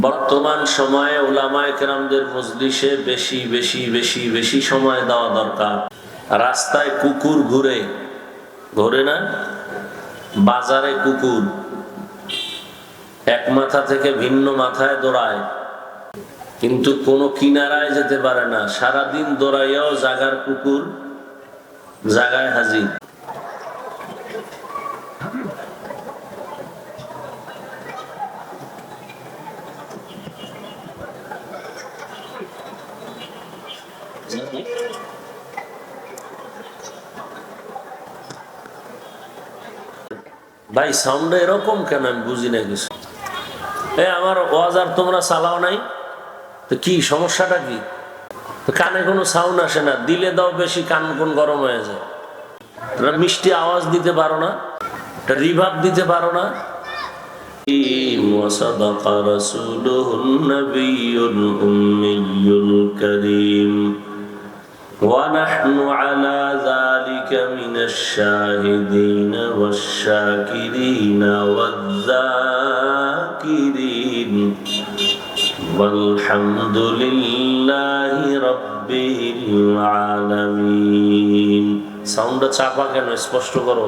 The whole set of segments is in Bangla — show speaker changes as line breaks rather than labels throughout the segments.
বর্তমান সময়ে ওলামায় কেরামদের মজলিসে বেশি বেশি বেশি বেশি সময় দেওয়া দরকার। রাস্তায় কুকুর ঘুরে। ঘুরে না? বাজারে কুকুর। এক মাথা থেকে ভিন্ন মাথায় দৌড়ায়। কিন্তু কোনো কিনারায় যেতে পারে না। সারাদিন দৌড়াইয়াও জাগার কুকুর জাগায় হাজির। ভাই সাউন্ড এরকম কেন আমি বুঝি না কিছু এ আমার ওয়াজ আর তোমরা চালাও নাই তো কি সমস্যাটা কি তো কানে কোনো সাউন্ড আসে না দিলে দাও বেশি কান কোন গরম হয়ে যায় তোমরা মিষ্টি আওয়াজ দিতে পারো না একটা রিভাব দিতে পারো না وصدق رسوله النبي الأمي الكريم ونحن على ذلك من الشاهدين والشاكرين والذاكرين والحمد لله رب العالمين সাউন্ডটা চাপা কেন স্পষ্ট করো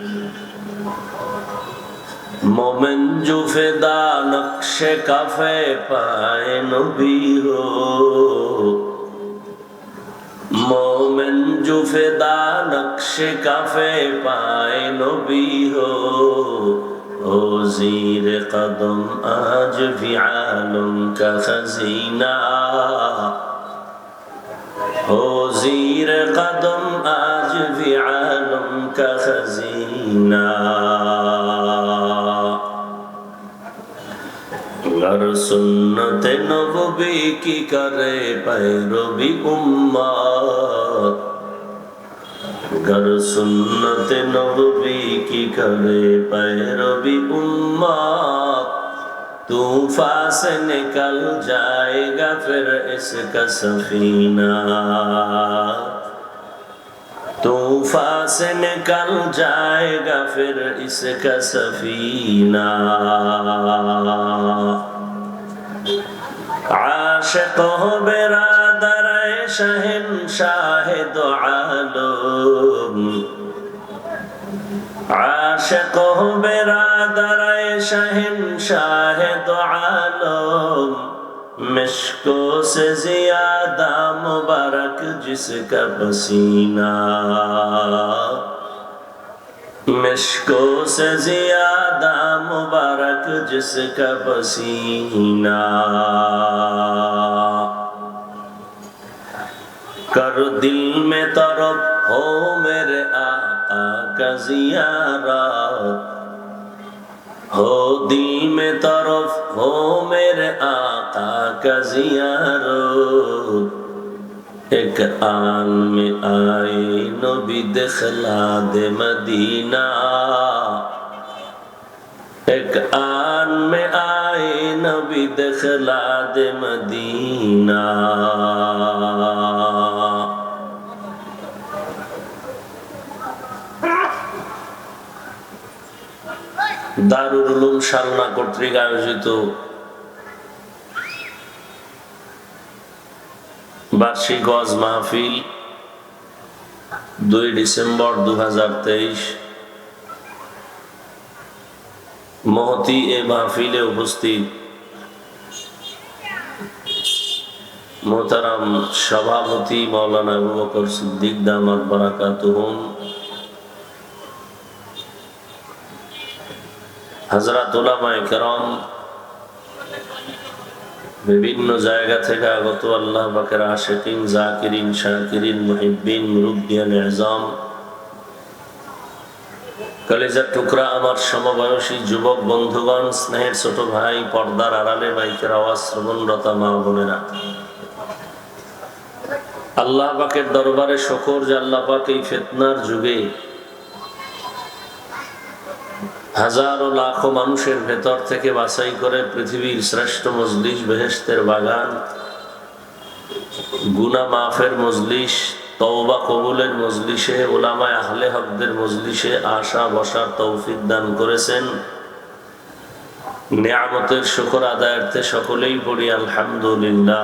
মোমেন জুফেদা নকশে কাফে পায় নবী হো। মোমেন জুফেদা নকশে কাফে পায় নবী হো। ও জির কদম আজ ভি আলম কা খজিনা। ও জির কদম আজ ভি আলম কা খজিনা। गर सुन्नत नबी की करे पैरवी उम्मत गर सुन्नत नबी की करे पैरवी उम्मत तूफा से निकल जाएगा फिर इसका सफीना तूफा से निकल जाएगा फिर इसका सफीना عاشق ہو برادر شہن شاہ دو عالم عاشق ہو برادر شہن شاہ دو عالم مشکو سے زیادہ مبارک جس کا پسینہ۔ مشکوں سے زیادہ مبارک جس کا پسینہ کر دل میں طرف ہو میرے آقا کا زیارہ ہو دل میں طرف ہو میرے آقا کا زیارہ ایک آن میں آئی نبی دخلا دے مدینہ ایک آن میں آئی نبی دخلا دے مدینہ দারুল উলুম শালনা কর্তৃক আয়োজিত বার্ষিক ওয়াজ মাহফিল দুই ডিসেম্বর দু মহতি এ মাহফিলে উপস্থিত মোহতারাম সভাপতি মৌলানা আবু সিদ্দিক দামাত বারাকাতুহুম হাজরাত কেরাম বিভিন্ন জায়গা থেকে আগত আল্লাহ পাকের আশেকিন, জাকিরিন, শাকিরিন, মুহিব্বিন মুরুব্বিয়ান এজাম কলেজার টুকরা আমার সমবয়সী যুবক বন্ধুগণ, স্নেহের ছোট ভাই, পর্দার আড়ালে বাইকের আওয়াজ শ্রবণরতা মা বোনেরা। আল্লাহ পাকের দরবারে শকর যে আল্লাহ পাক এই ফেতনার যুগে হাজারো লাখো মানুষের ভেতর থেকে বাছাই করে পৃথিবীর শ্রেষ্ঠ মজলিস বেহেস্তের বাগান গুনা মাফের মজলিস, তওবা কবুলের মজলিসে, ওলামায় আহলে হকদের মজলিসে আশা বসার তৌফিক দান করেছেন। নিয়ামতের শুকর আদায়ার্থে সকলেই পড়ি, আলহামদুলিল্লাহ।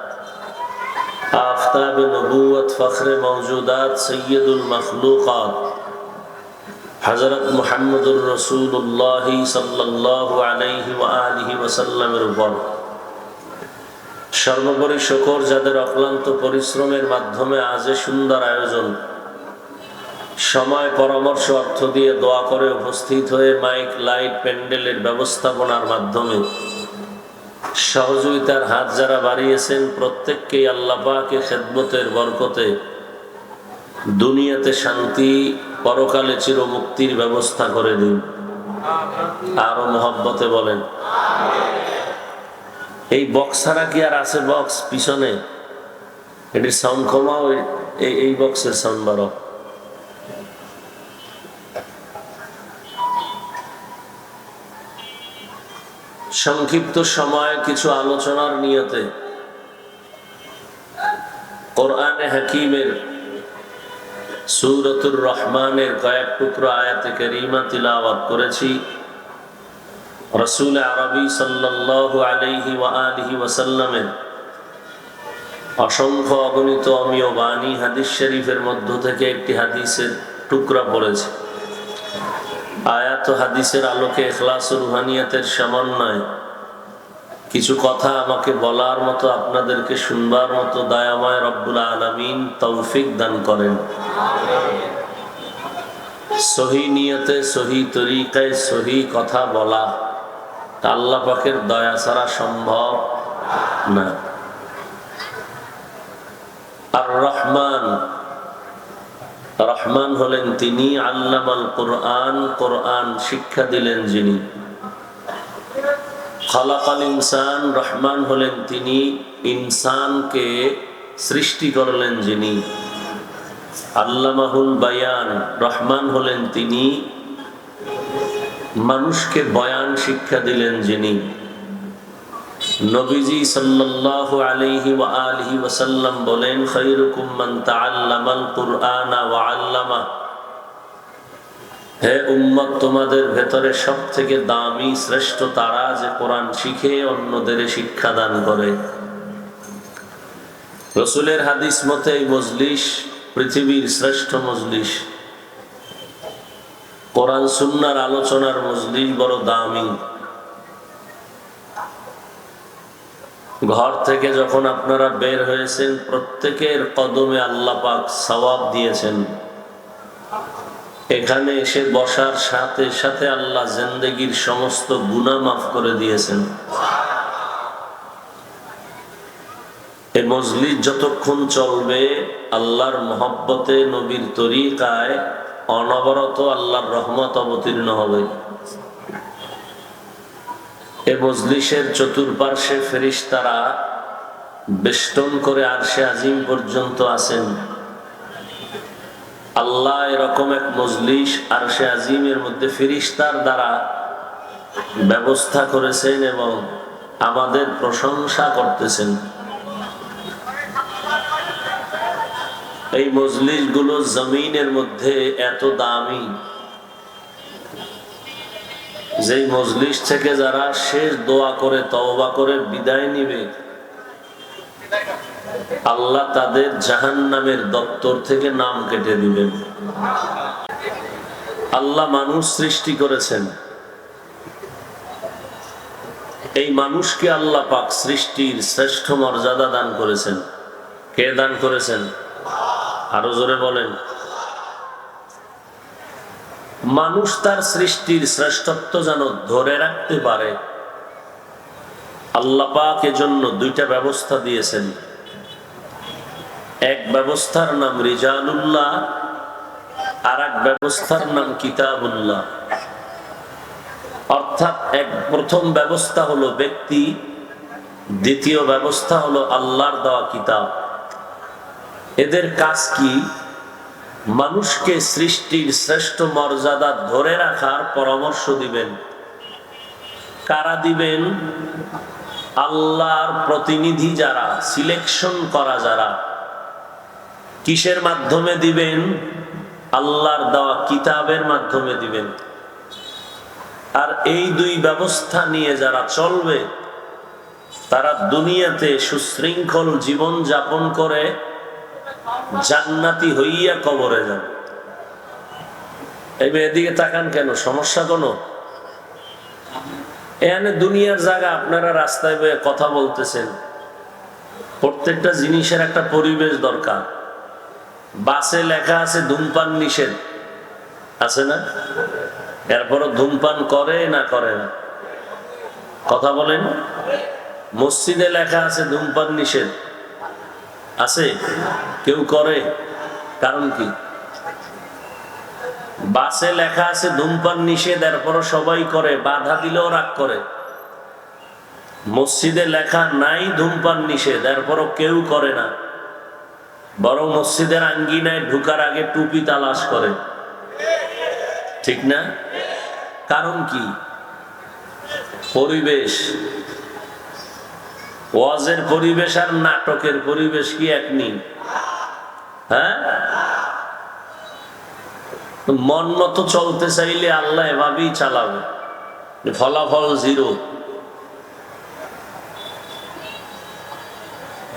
آفتاب نبوت فخر موجودات سيد المخلوقات হজরত মোহাম্মদুর রসুল্লাহ সাল্লাহ আলাইহি আলিহি ওসাল্লামের উপর সর্বোপরি শকর যাদের অক্লান্ত পরিশ্রমের মাধ্যমে আজে সুন্দর আয়োজন সময় পরামর্শ অর্থ দিয়ে দোয়া করে উপস্থিত হয়ে মাইক লাইট প্যান্ডেলের ব্যবস্থাপনার মাধ্যমে সহযোগিতার হাত যারা বাড়িয়েছেন, প্রত্যেককেই আল্লাপাকে খেদমতের বরকতে দুনিয়াতে শান্তি, পরকালে চির মুক্তির ব্যবস্থা করে দিন। আরও মহব্বতে বলেন, এই বক্স ছাড়া কি আর আছে বক্স পিছনে। এটির সাউন্ড কমাও, এই বক্সের সাউন্ড বাড়ো সংক্ষিপ্ত সময় কিছু আলোচনার নিয়তে কোরআনে হাকিমের সুরতুর রহমানের কয়েক টুকরো আয়াতে করিমা তিলাওয়াত করেছি। রসুল আরবি সাল্লাল্লাহু আলাইহি ওয়া আলিহি ওয়াসাল্লামের অসংখ্য অগণিত অমীয় বাণী হাদিস শরীফের মধ্য থেকে একটি হাদিসের টুকরা পড়েছে। আয়াত হাদিসের আলোকে এখলাস রুহানিয়াতের সমন্বয়। কিছু কথা আমাকে বলার মতো, আপনাদেরকে শুনবার মতো দয়াময় রব্বুল আলমিন তৌফিক দান করেন। সহি নিয়তে, সহি তরিকায় সহি কথা বলা আল্লাহ দয়া ছাড়া সম্ভব না। আর রহমান রহমান হলেন তিনি আল্লামাল কোরআন কোরআন শিক্ষা দিলেন যিনি। খালাকাল ইনসান, রহমান হলেন তিনি ইনসানকে সৃষ্টি করলেন যিনি। আল্লামাহুল বায়ান, রহমান হলেন তিনি মানুষকে বয়ান শিক্ষা দিলেন যিনি। নবীজি সাল্লাল্লাহু আলাইহি ওয়া আলিহি ওয়াসাল্লাম বলেন, খায়রুকুম মান তাআল্লামাল কুরআনা ওয়া আল্লামা। হে উম্মত, তোমাদের ভেতরে সব থেকে দামি, শ্রেষ্ঠ তারা যে কোরআন শিখে অন্যদের শিক্ষা দান করে। রসুলের হাদিস মতে, এই মজলিস পৃথিবীর শ্রেষ্ঠ মজলিস। কোরআন সুন্নার আলোচনার মজলিস বড় দামি। ঘর থেকে যখন আপনারা বের হয়েছেন, প্রত্যেকের কদমে আল্লাহ পাক সওয়াব দিয়েছেন। এখানে এসে বসার সাথে সাথে আল্লাহ জিন্দগির সমস্ত গুণা মাফ করে দিয়েছেন। এ মজলিস যতক্ষণ চলবে, আল্লাহর মহব্বতে, নবীর তরিকায় অনবরত আল্লাহর রহমত অবতীর্ণ হবে। এ মজলিসের চতুর্পার্শ্বে ফেরিস্তারা বেষ্টন করে আরশে আজিম পর্যন্ত আছেন। আল্লাহ এরকম এক মজলিস আর সে আজিমের মধ্যে ফিরিস্তার দ্বারা ব্যবস্থা করেছেন এবং আমাদের প্রশংসা করতেছেন। এই মজলিসগুলো জমিনের মধ্যে এত দামি। যেই মজলিস থেকে যারা শেষ দোয়া করে, তওবা করে বিদায় নিবে, আল্লাহ তাদের জাহান নামের দপ্তর থেকে নাম কেটে দিবেন। আল্লাহ মানুষ সৃষ্টি করেছেন। এই মানুষকে আল্লাহ পাক সৃষ্টির শ্রেষ্ঠ মর্যাদা দান করেছেন। কে দান করেছেন? আরও জোরে বলেন। মানুষ তার সৃষ্টির শ্রেষ্ঠত্ব যেন ধরে রাখতে পারে। আল্লাহ পাক এজন্য দুইটা ব্যবস্থা দিয়েছেন। এক ব্যবস্থার নাম রিজানুল্লাহ আর এক ব্যবস্থার নাম কিতাবুল্লাহ। অর্থাৎ এক প্রথম ব্যবস্থা হলো ব্যক্তি, দ্বিতীয় ব্যবস্থা হলো আল্লাহর দেওয়া কিতাব। এদের কাজ কি? মানুষকে সৃষ্টির শ্রেষ্ঠ মর্যাদা ধরে রাখার পরামর্শ দিবেন। কারা দিবেন? আল্লাহর প্রতিনিধি যারা সিলেকশন করা যারা। কিসের মাধ্যমে দিবেন? আল্লাহর দেওয়া কিতাবের মাধ্যমে দিবেন। আর এই দুই ব্যবস্থা নিয়ে যারা চলবে, তারা দুনিয়াতে সুশৃঙ্খল জীবন যাপন করে জান্নাতি হইয়া কবরে যান এই এদিকে তাকান কেন? সমস্যা কোনো? এখানে দুনিয়ার জায়গা, আপনারা রাস্তায় বয়ে কথা বলতেছেন। প্রত্যেকটা জিনিসের একটা পরিবেশ দরকার। বাসে লেখা আছে, ধূমপান নিষেধ। আছে না? এরপরও ধূমপান করে না করে না? কথা বলেন। মসজিদে লেখা আছে, ধূমপান নিষেধ। আছে? কেউ করে? কারণ কি? বাসে লেখা আছে, ধূমপান নিষেধ, এরপরও সবাই করে, বাধা দিলেও রাগ করে। মসজিদে লেখা নাই, ধূমপান নিষেধ, এরপরও কেউ করে না। বরং মসজিদের আঙ্গিনায় ঢুকার আগে টুপি তালাশ করে। ঠিক না? কারণ কি? পরিবেশ। ওয়াজের পরিবেশ আর নাটকের পরিবেশ কি এক নেই? হ্যাঁ? মন মতো চলতে চাইলে আল্লাহ এভাবেই চালাবে। ফলাফল জিরো।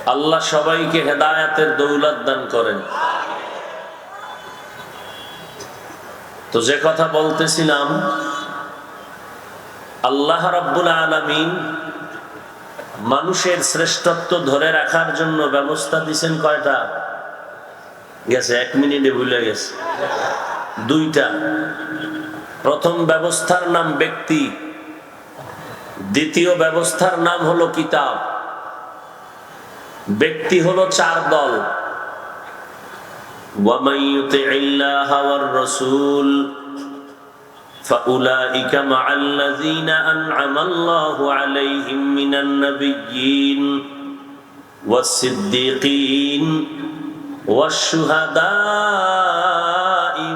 আল্লাহ সবাইকে হেদায়াতের দৌলত দান করেন। তো যে কথা বলতেছিলাম, আল্লাহ রাব্বুল আলামিন মানুষের শ্রেষ্ঠত্ব ধরে রাখার জন্য ব্যবস্থা দিচ্ছেন কয়টা? গেছে, এক মিনিটে ভুলে গেছে। দুইটা। প্রথম ব্যবস্থার নাম ব্যক্তি। দ্বিতীয় ব্যবস্থার নাম হলো কিতাব। ব্যক্তি হলো চার দল। ওয়ামাইয়ুতে ইল্লাহ ওয়ার রাসূল। فأولئك مع الذين أنعم الله عليهم من النبيين والصديقين والشهداء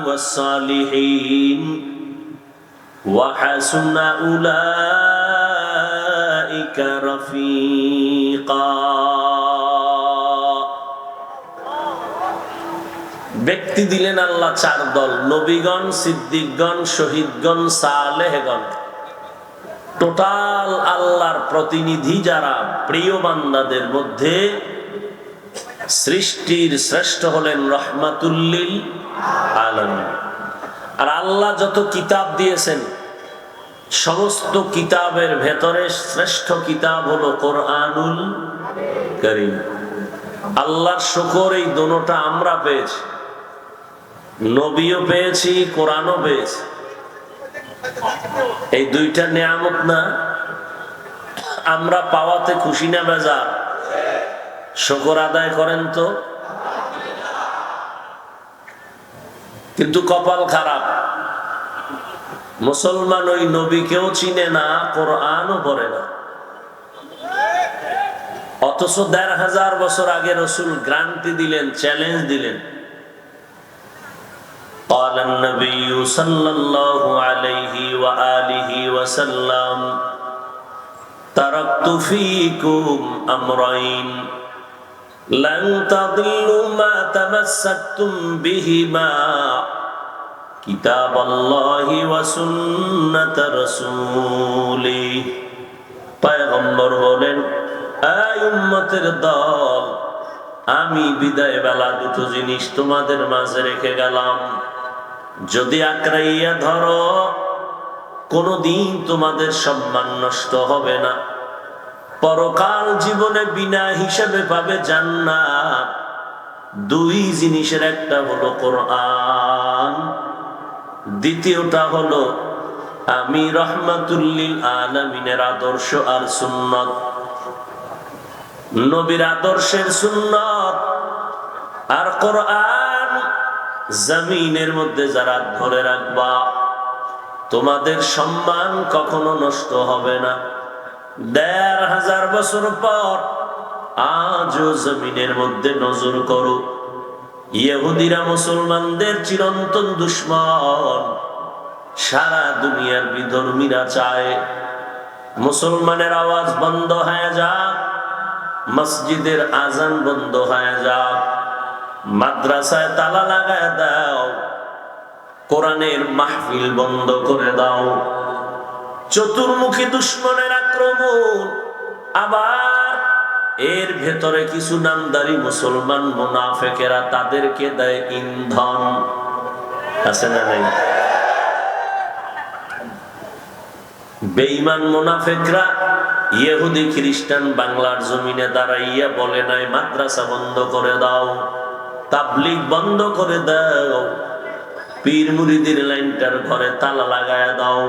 والصالحين وحسن أولئك رفيقا ব্যক্তি দিলেন আল্লাহ চার দল, নবীগণ, সিদ্দিকগণ, শহীদগণ, সালেহগণ। টোটাল আল্লাহর প্রতিনিধি যারা, প্রিয় বান্দাদের মধ্যে সৃষ্টির শ্রেষ্ঠ হলেন রহমাতুল্লিল আলম আর আল্লাহ যত কিতাব দিয়েছেন, সমস্ত কিতাবের ভেতরে শ্রেষ্ঠ কিতাব হলো কোরআনুল করিম। আল্লাহর শকর এই দোনোটা আমরা পেয়েছি। নবীও পেয়েছি, কোরআনও পেয়েছি। এই দুইটা নিয়ামত না, আমরা পাওয়াতে খুশি না বেজার? শকর আদায় করেন তো। কিন্তু কপাল খারাপ। মুসলমান ওই নবীকেও চিনে না, কোরআনও পড়ে না। অথচ দেড় হাজার বছর আগে রসুল গ্রান্তি দিলেন, চ্যালেঞ্জ দিলেন। قال النبي صلى الله عليه وآله وسلم تركت فيكم أمرين لن تضلوا ما تمسكتم بهما كتاب الله وسنة رسوله পয়গম্বর বলেন এই উম্মতের দল আমি বিদায় বেলা দুটো জিনিস তোমাদের মাঝে রেখে গেলাম যদি আঁকড়াইয়া ধরো, কোনদিন তোমাদের সম্মান নষ্ট হবে না। পরকাল জীবনে বিনা হিসেবে পাবে জান্নাত। দুই জিনিসের একটা হলো কোরআন, দ্বিতীয়টা হলো আমি রহমাতুল্লিল আলমিনের আদর্শ আর সুন্নত। নবীর আদর্শের সুন্নত আর কোরআন জমিনের মধ্যে যারা ধরে রাখবা, তোমাদের সম্মান কখনো নষ্ট হবে না। দেড় হাজার বছর পর আজও জমিনের মধ্যে নজর করো। ইহুদিরা মুসলমানদের চিরন্তন দুশ্মন। সারা দুনিয়ার বিধর্মীরা চায়, মুসলমানের আওয়াজ বন্ধ হয়ে যাক, মসজিদের আজান বন্ধ হয়ে যাক। মাদ্রাসায় তালা লাগায় দাও, কোরআনের মাহফিল বন্ধ করে দাও। চতুর্মুখী দুশ্মনের আক্রমণ, আবার এর ভেতরে কিছু নামদারি মুসলমান মুনাফেকেরা তাদেরকে দেয় ইন্ধন। আছে না নাই? বেঈমান মুনাফেকরা, ইহুদি খ্রিস্টান বাংলার জমিনে দাঁড়াইয়া বলে নাই, মাদ্রাসা বন্ধ করে দাও। তাবলিগ বন্ধ করে দাও। পীর মুরিদির লাইনটার ঘরে তালা লাগায় দাও।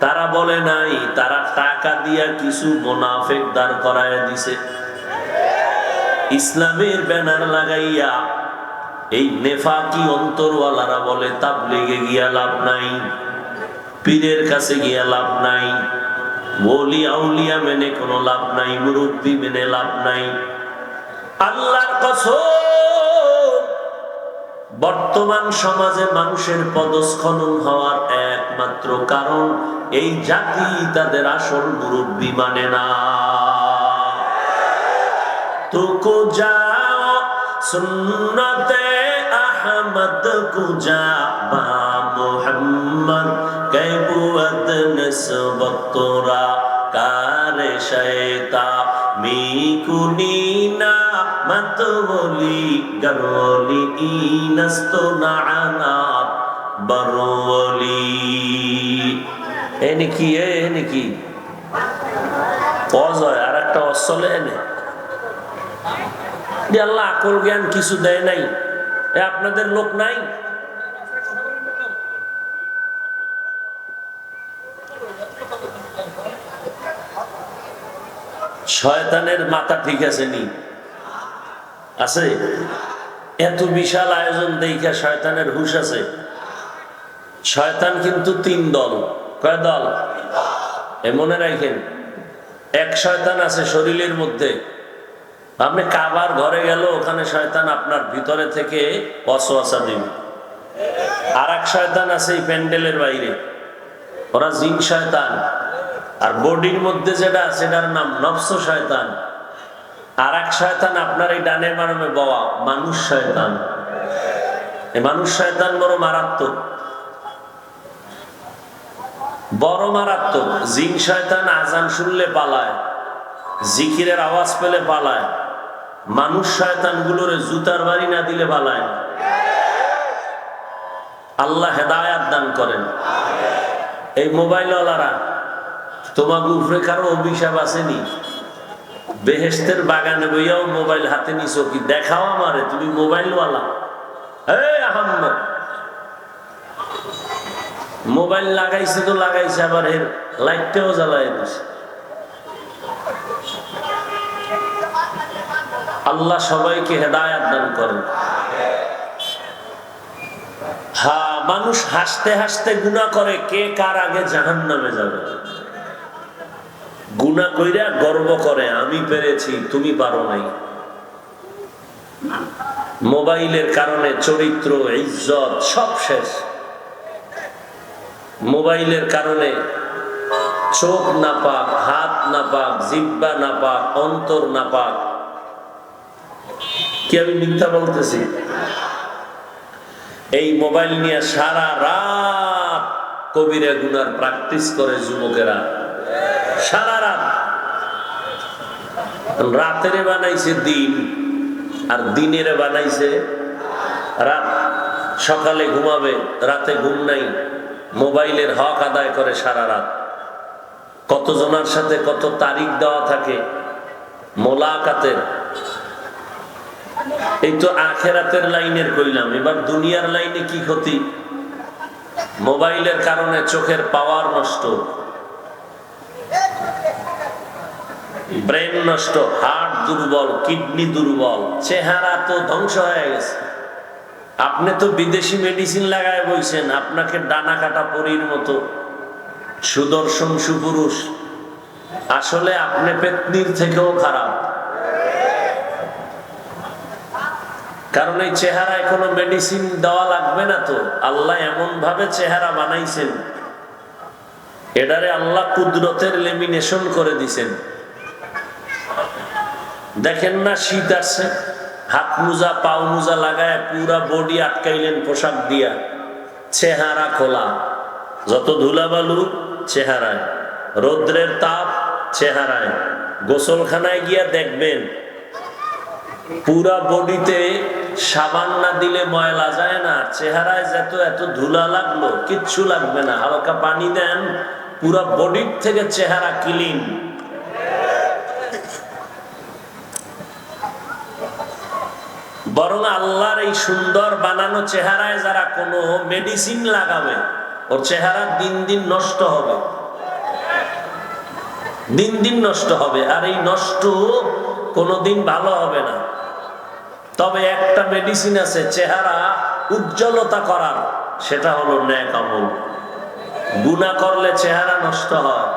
তারা বলে নাই, তারা টাকা দিয়া কিছু মোনাফেক দাঁড় করায় দিছে। ইসলামের ব্যানার লাগাইয়া এই নেফাকি অন্তরওয়ালারা বলে, তাবলিগে গিয়া লাভ নাই। পীরের কাছে গিয়া লাভ নাই। বলি আউলিয়া মেনে কোনো লাভ নাই, মুরব্বী মেনে লাভ নাই। আল্লাহর কসম, বর্তমান সমাজে মানুষের পদস্খলন হওয়ার একমাত্র কারণ এই জাতি তাদের আসল মুরব্বী মানে না। তুকু যাও সুন্নতে আহমদ কু যা মোহাম্মদ, কে বুয়ত নিসবত কার শয়তা মিকুনি না মতবলি গরলি, ইনস্তু নানা, বরলি। এ কি এনে কি পজ আর একটা অসলে এনে আল্লাহ, আকল জ্ঞান কিছু দেয় নাই। এ আপনাদের লোক নাই? শয়তানের মাথা ঠিক আছে নি? আছে? এত বিশাল আয়োজন দেখা শয়তানের হুশ আছে। শয়তান কিন্তু তিন দল। কয় দল? এ মনে রাখেন, এক শয়তান আছে শরীরের মধ্যে। আপনি কাবার ঘরে গেল, ওখানে শয়তান আপনার ভিতরে থেকে অসোয়াশা দিবে আর এক শয়তান আছে এই প্যান্ডেলের বাইরে। ওরা জিন শয়তান। আর বডির মধ্যে যেটা সেটার নাম নফস শয়তান। আর এক শয়তান আপনার এই ডানে বানামে বাবা মানুষ শয়তান। মানুষ শয়তান বড় মারাত্মক। বড় মারাত্মক। জিন শয়তান আজান শুনলে পালায়, জিকিরের আওয়াজ পেলে পালায়, মানুষ শয়তান গুলোরে জুতার বাড়ি না দিলে পালায় আল্লাহ হেদায়াত দান করেন। এই মোবাইলওয়ালারা তোমাকে উপরে কারও অভিশাপ আসেনি? বেহেস্তের বাগানে বইয়াও মোবাইল হাতে নিছো কি? দেখাও আমারে, তুমি মোবাইলওয়ালা। মোবাইল লাগাইছে তো লাগাইছে, আবার এর লাইটটাও জ্বালাই দিছে। আল্লাহ সবাইকে হেদায়াত দান করেন। হা মানুষ হাসতে হাসতে গুণা করে, কে কার আগে জাহান নামে যাবে? গুণা কইরা গর্ব করে, আমি পেরেছি, তুমি পারো নাই। মোবাইলের কারণে চরিত্র, ইজ্জত সব শেষ। মোবাইলের কারণে চোখ না পাক, হাত না পাক, জিব্বা না পাক, অন্তর না পাক। কি আমি মিথ্যা বলতেছি? এই মোবাইল নিয়ে সারা রাত কবিরা গুনার প্র্যাকটিস করে যুবকেরা। সারা রাত। রাতের বানাইছে দিন, আর দিনের বানাইছে রাত। সকালে ঘুমাবে, রাতে ঘুম নাই, মোবাইলের হক আদায় করে সারা রাত। কতজনার সাথে কত তারিখ দেওয়া থাকে, মোলাকাতের। এই তো আখেরাতের লাইনের কইলাম, এবার দুনিয়ার লাইনে কি ক্ষতি? মোবাইলের কারণে চোখের পাওয়ার নষ্ট। ব্রেন নষ্ট হার্ট দুর্বল, কিডনি দুর্বল, চেহারা তো ধ্বংস হয়ে গেছে। আপনি তো বিদেশি মেডিসিন লাগায় বইছেন, আপনাকে ডানা কাটা পরির মতো। সুদর্শন সুপুরুষ। আসলে আপনি পেতনির থেকেও খারাপ। কারণ এই চেহারায় কোনো মেডিসিন দেওয়া লাগবে না তো। আল্লাহ এমন ভাবে চেহারা বানাইছেন। এটারে আল্লাহ কুদরতের লেমিনেশন করে দিছেন। দেখেন না শীত আছে, হাত মোজা, পাও মোজা লাগায় পুরা বডি আটকাইলেন পোশাক দিয়া। চেহারা খোলা। যত ধুলাবালু, চেহারায়। রৌদ্রের তাপ, চেহারায়। গোসলখানায় গিয়া দেখবেন, পুরা বডিতে সাবান না দিলে ময়লা যায় না চেহারায় যত, এত ধুলা লাগল, কিচ্ছু লাগবে না। হালকা পানি দেন, পুরা বডির থেকে চেহারা ক্লিন বরং আল্লাহর এই সুন্দর বানানো চেহারায় যারা কোনো মেডিসিন লাগাবে, ওর চেহারা দিন দিন নষ্ট হবে। দিন দিন নষ্ট হবে, আর এই নষ্ট কোনোদিন ভালো হবে না। তবে একটা মেডিসিন আছে, চেহারা উজ্জ্বলতা করার, সেটা হলো ন্যাক আমল। গুণা করলে চেহারা নষ্ট হয়,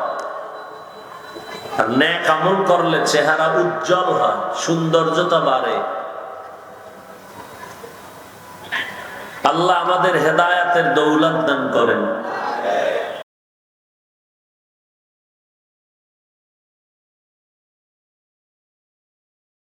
আর ন্যাক আমল করলে চেহারা উজ্জ্বল হয়, সৌন্দর্যতা বাড়ে। আল্লাহ আমাদের হেদায়াতের দৌলত দান করেন।